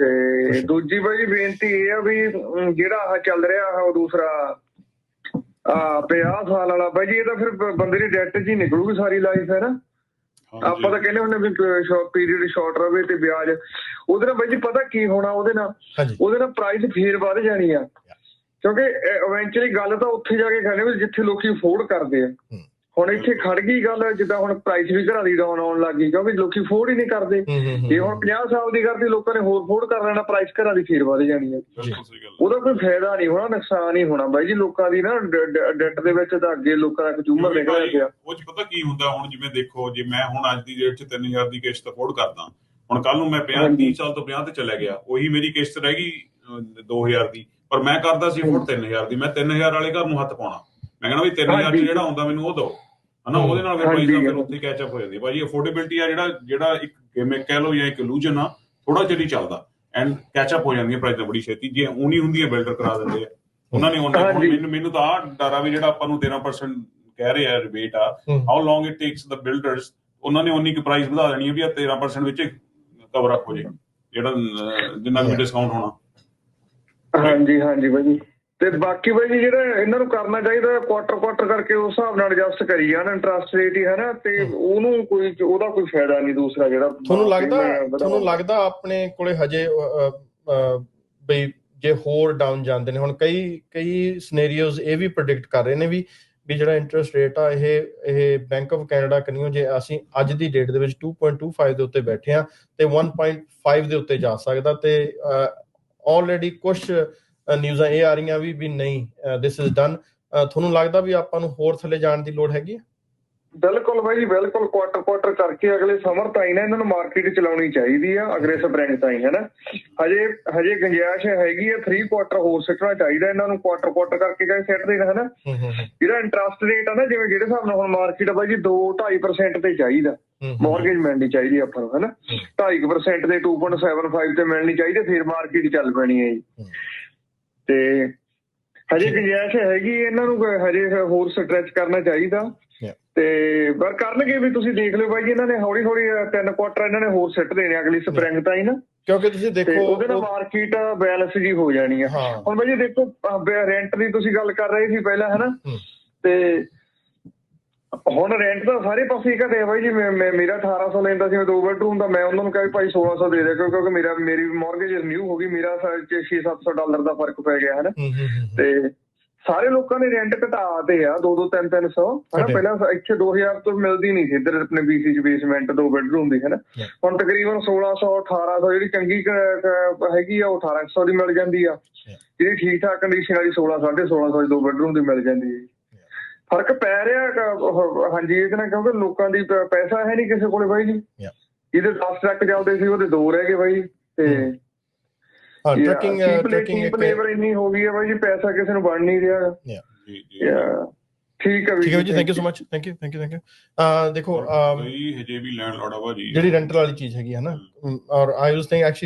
ਤੇ ਦੂਜੀ ਬਾਈ ਬੇਨਤੀ ਇਹ ਆ ਵੀ ਜਿਹੜਾ ਆਹ ਚੱਲ ਰਿਹਾ ਆ ਉਹ ਦੂਸਰਾ ਆ 50 ਸਾਲ ਵਾਲਾ ਬਾਈ ਜੀ ਇਹ ਤਾਂ ਫਿਰ ਬੰਦੇ ਦੀ ਡੈਟ ਜੀ ਨਿਕਲੂਗੀ ਸਾਰੀ ਲਾਈਫ ਹੈ ਨਾ? ਆਪਾਂ ਤਾਂ ਕਹਿੰਦੇ ਹੁੰਦੇ ਵੀ ਪੀਰੀਅਡ ਸ਼ਾਰਟ ਰਵੇ ਤੇ ਵਿਆਜ। ਉਹਦੇ ਨਾਲ ਬਾਈ ਜੀ ਪਤਾ ਕੀ ਹੋਣਾ ਉਹਦੇ ਨਾਲ ਉਹਦੇ ਨਾਲ ਪ੍ਰਾਈਸ ਫੇਰ ਵੱਧ ਜਾਣੀ ਆ। ਕਿਉਂਕਿ ਇਵੈਂਚੁਅਲੀ ਗੱਲ ਤਾਂ ਉੱਥੇ ਜਾ ਕੇ ਕਰਨੀ ਵੀ ਜਿੱਥੇ ਲੋਕੀ ਅਫੋਰਡ ਕਰਦੇ ਆ। ਹੂੰ। ਹੁਣ ਇੱਥੇ ਖੜ ਗਈ ਗੱਲ ਜਿੱਦਾਂ ਹੁਣ ਪ੍ਰਾਈਸ ਵੀ ਘਰਾਂ ਦੀ ਡਾਊਨ ਆਉਣ ਲੱਗ ਗਈ ਕਿਉਂਕਿ ਲੋਕੀ ਅਫੋਰਡ ਹੀ ਨਹੀਂ ਕਰਦੇ। ਜੇ ਹੁਣ 50 ਸਾਲ ਦੀ ਕਰਦੀ ਲੋਕਾਂ ਨੇ ਹੋਰ ਅਫੋਰਡ ਕਰ ਲੈਣਾ ਪ੍ਰਾਈਸ ਘਰਾਂ ਦੀ ਫੇਰ ਵੱਧ ਜਾਣੀ ਹੈ। ਬਿਲਕੁਲ ਸਹੀ ਗੱਲ ਉਹਦਾ ਕੋਈ ਫਾਇਦਾ ਨਹੀਂ ਹੋਣਾ ਨੁਕਸਾਨ ਹੀ ਹੋਣਾ। ਬਾਈ ਜੀ ਲੋਕਾਂ ਦੀ ਨਾ ਡੈਟ ਦੇ ਵਿੱਚ ਤਾਂ ਅੱਗੇ ਲੋਕਾਂ ਦਾ ਕੰਜ਼ੂਮਰ ਨਿਕਲਿਆ ਪਿਆ। ਉਹ ਚ ਪਤਾ ਕੀ ਹੁੰਦਾ ਹੁਣ ਜਿਵੇਂ ਦੇਖੋ ਜੇ ਮੈਂ ਹੁਣ ਅੱਜ ਦੀ ਡੇਟ 'ਚ 3000 ਦੀ ਕਿਸ਼ਤ ਅਫੋਰਡ ਕਰਦਾ ਹੁਣ ਕੱਲ ਨੂੰ ਮੈਂ 50 ਹਾਂਜੀ। 30 ਸਾਲ ਤੋਂ 50 ਤੇ ਚਲਾ ਗਿਆ ਉਹੀ ਮੇਰੀ ਕਿਸ਼ਤ ਰਹਿ ਗਈ ਅਹ, 2000 ਦੀ। ਪਰ ਮੈਂ ਕਰਦਾ ਸੀ ਅਫੋਰਡ 3000 ਦੀ ਮੈਂ 3000 ਵਾਲੇ ਘਰ ਨੂੰ ਹੱਥ ਪਾਉਣਾ। ਮੈਂ ਕਹਿੰਦਾ ਵੀ 3000 ਚ ਹਾਂਜੀ। ਜਿਹੜਾ ਆਉਂਦਾ ਮੈਨੂੰ ਉਹ ਦਿਓ। ਹਨਾ ਉਹਦੇ ਨਾਲ ਫਿਰ ਹਾਂਜੀ। ਫਿਰ ਉੱਥੇ ਕੈਚ ਅਪ ਹੋ ਜਾਂਦੀ ਹੈ। ਭਾਜੀ ਅਫੋਰਡੇਬਿਲਟੀ ਆ ਜਿਹੜਾ ਜਿਹੜਾ ਇੱਕ ਗੇਮਿਕ ਕਹਿ ਲਓ ਜਾਂ ਇੱਕ ਇਲੂਜਨ ਆ ਥੋੜਾ ਜਿਹਾ ਹੀ ਚੱਲਦਾ। ਐਂਡ ਕੈਚ ਅਪ ਹੋ ਜਾਂਦੀਆਂ ਪ੍ਰਾਈਸਾਂ ਬੜੀ ਛੇਤੀ। ਜੇ ਉਨੀ ਹੁੰਦੀ ਹੈ ਬਿਲਡਰ ਕਰਾ ਦਿੰਦੇ ਆ। ਉਹਨਾਂ ਨੇ ਉਹਨਾਂ। ਮੈਨੂੰ ਮੈਨੂੰ ਤਾਂ ਆ ਡਰ ਆ ਵੀ ਜਿਹੜਾ ਆਪਾਂ ਨੂੰ 13% ਕਹਿ ਰਹੇ ਆ ਰਿਬੇਟ ਆ। How long it takes the builders ਉਹਨਾਂ ਨੇ ਉਨੀ ਕੁ ਪ੍ਰਾਈਸ ਵਧਾ ਦੇਣੀ ਹੈ ਵੀ ਆ 13% ਵਿੱਚ ਕਵਰ ਅਪ ਹੋ ਜੇ ਜਿਹੜਾ ਜਿੰਨਾ ਵੀ ਡਿਸਕਾਊਂਟ ਹੋਣਾ। ਹਾਂਜੀ ਹਾਂਜੀ ਬਾਈ ਜੀ। ਤੇ ਬਾਕੀ ਬਾਈ ਜਿਹੜਾ ਇਹਨਾਂ ਨੂੰ ਕਰਨਾ ਚਾਹੀਦਾ ਕੁਆਟਰ ਕੁਆਟਰ ਕਰਕੇ ਉਸ ਹਿਸਾਬ ਨਾਲ ਐਡਜਸਟ ਕਰੀ ਜਾਣ ਇੰਟਰਸਟ ਰੇਟ ਹੀ ਹੈ ਨਾ ਤੇ ਉਹਨੂੰ ਕੋਈ ਉਹਦਾ ਕੋਈ ਫਾਇਦਾ ਨਹੀਂ ਦੂਸਰਾ ਜਿਹੜਾ ਤੁਹਾਨੂੰ ਲੱਗਦਾ। ਤੁਹਾਨੂੰ ਲੱਗਦਾ ਆਪਣੇ ਕੋਲੇ ਹਜੇ ਬਈ ਜੇ ਹੋਰ ਡਾਊਨ ਜਾਂਦੇ ਨੇ ਹੁਣ ਕਈ ਕਈ ਸਿਨੈਰੀਓਜ਼ ਇਹ ਵੀ ਪ੍ਰੈਡਿਕਟ ਕਰ ਰਹੇ ਨੇ ਵੀ ਵੀ ਜਿਹੜਾ ਇੰਟਰਸਟ ਰੇਟ ਆ ਇਹ ਇਹ ਬੈਂਕ ਆਫ ਕੈਨੇਡਾ ਕਨੀਓ ਜੇ ਅਸੀਂ ਅੱਜ ਦੀ ਡੇਟ ਦੇ ਵਿੱਚ 2.25 ਦੇ ਉੱਤੇ ਬੈਠੇ ਆ ਤੇ 1.5 ਦੇ ਉੱਤੇ ਜਾ ਸਕਦਾ ਤੇ ਆਲਰੇਡੀ ਕੁਝ ਨਿਊਜ਼ਾਂ ਇਹ ਆ ਰਹੀਆਂ ਵੀ ਵੀ ਨਹੀਂ ਦਿਸ ਇਜ਼ ਡਨ ਤੁਹਾਨੂੰ ਲੱਗਦਾ ਵੀ ਆਪਾਂ ਨੂੰ ਹੋਰ ਥੱਲੇ ਜਾਣ ਦੀ ਲੋੜ ਹੈਗੀ ਹੈ ਬਿਲਕੁਲ ਜੀ ਬਿਲਕੁਲ ਕੁਆਟਰ ਕੁਆਟਰ ਕਰਕੇ ਅਗਲੇ ਸਮਰ ਤਾਈ ਨਾ ਇਹਨਾਂ ਨੂੰ ਮਾਰਕੀਟ ਚਲਾਉਣੀ ਚਾਹੀਦੀ ਆ ਅਗਲੇ ਸਪਰਿੰਗ ਤਾਈ ਹੈ ਨਾ ਹਜੇ ਹਜੇ ਗੁੰਜਾਇਸ਼ ਹੈਗੀ ਆ 3 ਕੁਆਟਰ ਹੋਰ ਸਿੱਟਣਾ ਚਾਹੀਦਾ ਇਹਨਾਂ ਨੂੰ ਕੁਆਟਰ ਕੁਆਟਰ ਕਰਕੇ ਕਹੇ ਸਿੱਟ ਦੇਣਾ ਹੈ ਨਾ ਹੂੰ ਹੂੰ ਹੂੰ, ਜਿਹੜਾ ਇੰਟਰਸਟ ਰੇਟ ਆ ਨਾ ਜਿਵੇਂ ਜਿਹੜੇ ਹਿਸਾਬ ਨਾਲ ਹੁਣ ਮਾਰਕੀਟ ਆ ਬਾਈ ਜੀ 2 2.5% ਤੇ ਚਾਹੀਦਾ। ਮਾਰਗੇਜ ਮਿਲਣੀ ਚਾਹੀਦੀ ਆਪਾਂ ਨੂੰ ਹੈਨਾ? 2.5% ਦੇ 2.75 ਤੇ ਮਿਲਣੀ ਚਾਹੀਦੀ ਫਿਰ ਮਾਰਕੀਟ ਚੱਲ ਪੈਣੀ ਹੈ ਜੀ। ਤੇ ਹਜੇ ਗੁੰਜਾਇਸ਼ ਹੈਗੀ ਇਹਨਾਂ ਨੂੰ ਹਜੇ ਹੋਰ ਸਟ੍ਰੈਚ ਕਰਨਾ ਚਾਹੀਦਾ. ਤੇ ਪਰ ਕਰਨਗੇ ਵੀ ਤੁਸੀਂ ਦੇਖ ਲਿਓ ਬਾਈ ਜੀ ਇਹਨਾਂ ਨੇ ਹੌਲੀ ਹੌਲੀ ਤਿੰਨ ਕੁਆਟਰ ਇਹਨਾਂ ਨੇ ਹੋਰ ਸਿੱਟ ਦੇਣੇ ਅਗਲੀ ਸਪਰਿੰਗ ਤਾਈ ਨਾ। ਕਿਉਂਕਿ ਤੁਸੀਂ ਦੇਖੋ ਉਹਦੇ ਨਾਲ ਮਾਰਕੀਟ ਬੈਲੈਂਸ ਜੀ ਹੋ ਜਾਣੀ ਆ। ਹੁਣ ਬਾਈ ਜੀ ਦੇਖੋ ਰੈਂਟ ਦੀ ਤੁਸੀਂ ਗੱਲ ਕਰ ਰਹੇ ਸੀ ਪਹਿਲਾਂ ਹੈਨਾ। ਤੇ ਹੁਣ ਰੈਂਟ ਤਾਂ ਸਾਰੇ ਪਾਸੇ ਹੀ ਘਟਿਆ ਬਾਈ ਜੀ ਮੇਰਾ 1800 ਲੈਂਦਾ ਸੀ ਮੈਂ ਦੋ ਬੈਡਰੂਮ ਦਾ ਮੈਂ ਉਹਨਾਂ ਨੂੰ ਕਿਹਾ ਭਾਈ 1600 ਦੇ ਦੇ ਕਿਉਂ- ਕਿਉਂਕਿ ਮੇਰਾ ਮੇਰੀ ਮਾਰਗੇਜ ਰਿਨਿਊ ਹੋ ਗਈ ਮੇਰਾ 6-700 ਡਾਲਰ ਦਾ ਫ਼ਰਕ ਪੈ ਗਿਆ ਹੂੰ। ਤੇ ਸਾਰੇ ਲੋਕਾਂ ਨੇ ਰੈਂਟ ਘਟਾਤੇ ਆ 2-2 3-300 ਹਨਾ। ਪਹਿਲਾਂ ਇੱਥੇ 2000 ਤੋਂ ਮਿਲਦੀ ਨਹੀਂ ਸੀ ਇੱਧਰ ਆਪਣੇ BC ਚ ਬੇਸਮੈਂਟ ਦੋ ਬੈਡਰੂਮ ਦੀ ਹੈਨਾ. ਹੁਣ ਤਕਰੀਬਨ 1600 1800 ਜਿਹੜੀ ਚੰਗੀ ਹੈਗੀ ਆ ਉਹ 1800 ਦੀ ਮਿਲ ਜਾਂਦੀ ਆ. ਜਿਹੜੀ ਠੀਕ ਠਾਕ ਕੰਡੀਸ਼ਨ ਵਾਲੀ 16 1650 ਦੀ ਦੋ ਬੈਡਰੂਮ ਦੀ ਮਿਲ ਜਾਂਦੀ ਹੈ ਫ਼ਰਕ ਪੈ ਰਿਹਾ ਹਾਂਜੀ ਇਹਦੇ ਨਾਲ ਕਿਉਂਕਿ ਲੋਕਾਂ ਦੀ ਪੈਸਾ ਹੈ ਨਹੀਂ ਕਿਸੇ ਕੋਲੇ ਬਾਈ ਜੀ. ਜਿਹਦੇ 10 ਟਰੱਕ ਚੱਲਦੇ ਸੀ ਉਹਦੇ ਦੋ ਰਹਿ ਗਏ ਬਾਈ ਤੇ ਹਾਂ ਟਰੈਕਿੰਗ ਟਰੈਕਿੰਗ ਟਰੈਕਿੰਗ ਲੇਬਰ ਇੰਨੀ ਹੋ ਗਈ ਹੈ ਬਾਈ ਜੀ ਪੈਸਾ ਕਿਸੇ ਨੂੰ ਬਣ ਨਹੀਂ ਰਿਹਾ। ਜੀ ਜੀ। Yeah. ਠੀਕ ਹੈ ਠੀਕ ਹੈ ਜੀ thank you. So much thank you thank you thank you ਦੇਖੋ ਅਮ, ਕੋਈ ਹਜੇ ਵੀ ਲੈਂਡ ਲਾੜਾ ਭਾਜੀ। ਜਿਹੜੀ ਰੈਂਟਲ ਵਾਲੀ ਚੀਜ਼ ਹੈਗੀ ਹੈ ਨਾ ਔਰ ਆਈ ਵਾਸ ਥਿੰਕ ਐਕਚੁਅਲੀ